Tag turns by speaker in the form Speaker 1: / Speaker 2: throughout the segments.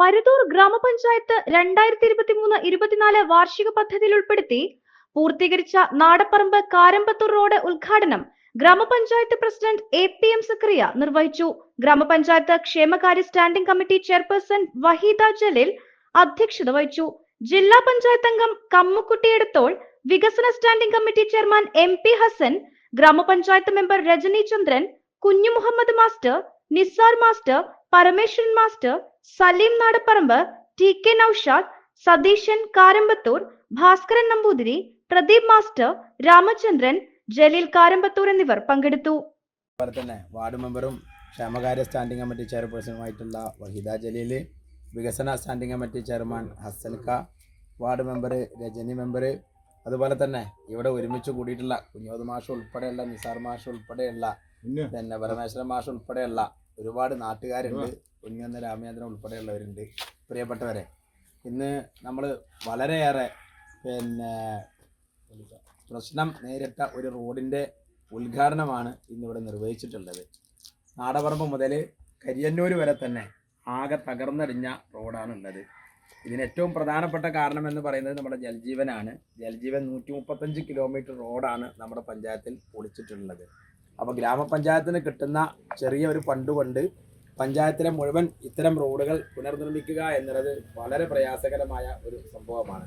Speaker 1: പരുതൂർ ഗ്രാമപഞ്ചായത്ത് രണ്ടായിരത്തി ഇരുപത്തി മൂന്ന് ഇരുപത്തിനാല് വാർഷിക പദ്ധതിയിൽ ഉൾപ്പെടുത്തി പൂർത്തീകരിച്ച നാടപ്പറമ്പ് കാരമ്പത്തൂർ റോഡ് ഉദ്ഘാടനം ഗ്രാമപഞ്ചായത്ത് president A P M Zakariya നിർവഹിച്ചു. ഗ്രാമപഞ്ചായത്ത് ക്ഷേമകാര്യ standing committee chairperson Waheeda Jaleel അധ്യക്ഷത വഹിച്ചു. ജില്ലാ പഞ്ചായത്ത് അംഗം കമ്മുക്കുട്ടി എടത്തോൾ വികസന standing committee chairman M P Hassan ഗ്രാമപഞ്ചായത്ത് member Rajani Chandran Kunju Muhammad master Nisar master Parameswaran master Saleem Nadapparamb T K Noushad Satheeshan Karambathur Bhaskaran Namboothiri Pradeep master Ramachandran Jaleel Karambathur എന്നിവർ പങ്കെടുത്തു.
Speaker 2: അതുപോലെ തന്നെ വാർഡ് മെമ്പറും ക്ഷേമകാര്യ standing committee ചെയർപേഴ്സണുമായിട്ടുള്ള വഹിദ ജലീൽ വികസന standing committee chairman Hasan ഖ വാർഡ് മെമ്പർ രജനി മെമ്പർ അതുപോലെ തന്നെ ഇവിടെ ഒരുമിച്ച് കൂടിയിട്ടുള്ള കുഞ്ഞോദ് മാഷ് ഉൾപ്പെടെയുള്ള നിസാർ മാഷ് ഉൾപ്പെടെയുള്ള പിന്നെ പരമേശ്വരൻ മാഷ് ഉൾപ്പെടെയുള്ള ഒരുപാട് നാട്ടുകാരുണ്ട്. കുഞ്ഞൊന്ന രാമചന്ദ്രൻ ഉൾപ്പെടെയുള്ളവരുണ്ട്. പ്രിയപ്പെട്ടവരെ ഇന്ന് നമ്മൾ വളരെയേറെ പിന്നെ പ്രശ്നം നേരിട്ട ഒരു റോഡിന്റെ ഉദ്ഘാടനമാണ് ഇന്നിവിടെ നിർവഹിച്ചിട്ടുള്ളത്. നാടപറമ്പ് മുതൽ കരിയന്നൂർ വരെ തന്നെ ആകെ തകർന്നടിഞ്ഞ റോഡാണുള്ളത്. ഇതിന് ഏറ്റവും പ്രധാനപ്പെട്ട കാരണം എന്ന് പറയുന്നത് നമ്മുടെ ജലജീവനാണ് ജലജീവൻ നൂറ്റി മുപ്പത്തഞ്ച് കിലോമീറ്റർ റോഡാണ് നമ്മുടെ പഞ്ചായത്തിൽ പൊളിച്ചിട്ടുള്ളത്. അപ്പോൾ ഗ്രാമപഞ്ചായത്തിന് കിട്ടുന്ന ചെറിയ ഒരു ഫണ്ട് കൊണ്ട് പഞ്ചായത്തിലെ മുഴുവൻ ഇത്തരം റോഡുകൾ പുനർനിർമ്മിക്കുക എന്നുള്ളത് വളരെ പ്രയാസകരമായ ഒരു സംഭവമാണ്.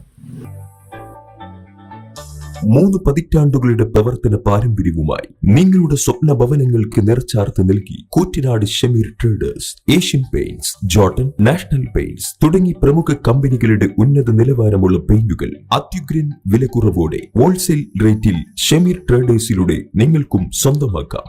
Speaker 3: മൂന്ന് പതിറ്റാണ്ടുകളുടെ പ്രവർത്തന പാരമ്പര്യവുമായി നിങ്ങളുടെ സ്വപ്ന ഭവനങ്ങൾക്ക് നിറച്ചാർത്ത് നൽകി Koottanad Shameer traders Asian Paints Jotun National Paints തുടങ്ങി പ്രമുഖ കമ്പനികളുടെ ഉന്നത നിലവാരമുള്ള പെയിന്റുകൾ അത്യുഗ്രൻ വിലക്കുറവോടെ ഹോൾസെയിൽ റേറ്റിൽ ഷമീർ ട്രേഡേഴ്സിലൂടെ നിങ്ങൾക്കും സ്വന്തമാക്കാം.